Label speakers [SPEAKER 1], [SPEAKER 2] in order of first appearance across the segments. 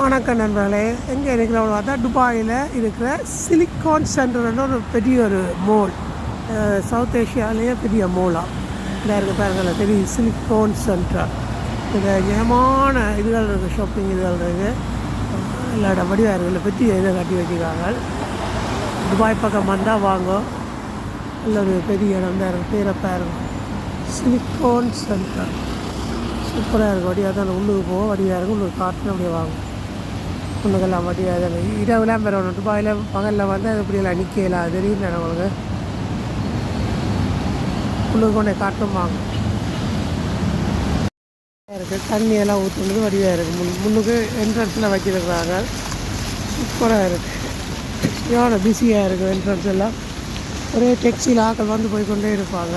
[SPEAKER 1] வணக்கம் நண்பர்களே. எங்கே இருக்கிறவங்க பார்த்தா துபாயில் இருக்கிற சிலிக்கான் சென்டர்னு ஒரு பெரிய ஒரு மோல் சவுத் ஏஷியாலேயே பெரிய மோலாக இந்த இருக்க பாருங்கள் பெரிய சிலிக்கான் சென்டர். இந்த ஏமான இதுகள் இருக்குது ஷாப்பிங் இதுகள் இருக்குது எல்லா இடம் வடிவாக இருக்குல்ல பெரிய இதை கட்டி வச்சுருக்காங்க துபாய் பக்கம் வந்தால் வாங்கும் நல்ல ஒரு பெரிய இடம் தான் இருக்குது பேரை சிலிக்கான் சென்டர். சூப்பராக இருக்கும் வடியாக தான் உள்ளுக்கு போவோம் வடிவாக இருக்கும் உள்ளுக்கு காட்டுன்னு அப்படியே வாங்கும் உள்ளுக்கெல்லாம் வடியாக தான் இரவுலாம் பெற ஒன்று. துபாயில் பகலில் வந்து அது இப்படியெல்லாம் நிற்கலாம் தெரியும் தானே உங்களுக்கு உள்ளுக்கு கொண்டே காட்டும் வாங்க. இருக்குது தண்ணியெல்லாம் ஊற்றுனது வடிவாக இருக்குது முன் முன்னுக்கு என்ட்ரன்ஸில் வச்சுருக்குறாங்க சூப்பராக இருக்குது எவ்வளோ பிஸியாக இருக்குது என்ட்ரன்ஸ் எல்லாம் ஒரே டெக்ஸியில் ஆக்கள் வந்து போய் கொண்டே இருப்பாங்க.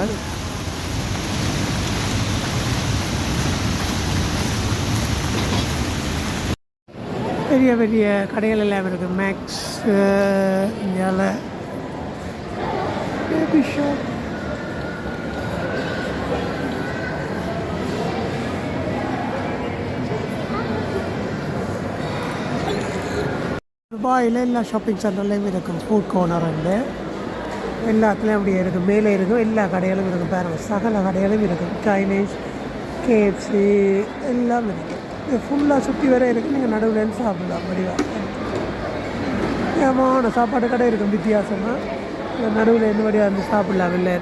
[SPEAKER 1] பெரிய பெரிய கடைகள் எல்லாம் இருக்குது மேக்ஸ் இந்தியாவில் பேபி ஷாப் துபாயில் எல்லா ஷாப்பிங் சென்டர்லேயும் இருக்கும் ஃபுட் கார்னர் உண்டு எல்லாத்துலேயும் அப்படியே இருக்குது மேலே இருக்கும் எல்லா கடைகளும் இருக்கும் பாருங்க. சகல கடைகளும் இருக்கும் சைனீஸ் கேஎஃப்சி எல்லாம் இருக்குது இது ஃபுல்லாக சுற்றி வர இருக்குது நீங்கள் நடுவில் சாப்பிடலாம். வடிவாக ஏமான சாப்பாடு கடை இருக்கும் வித்தியாசமாக நடுவில் இருந்து வழியாக இருந்து சாப்பிடலாம் இல்லை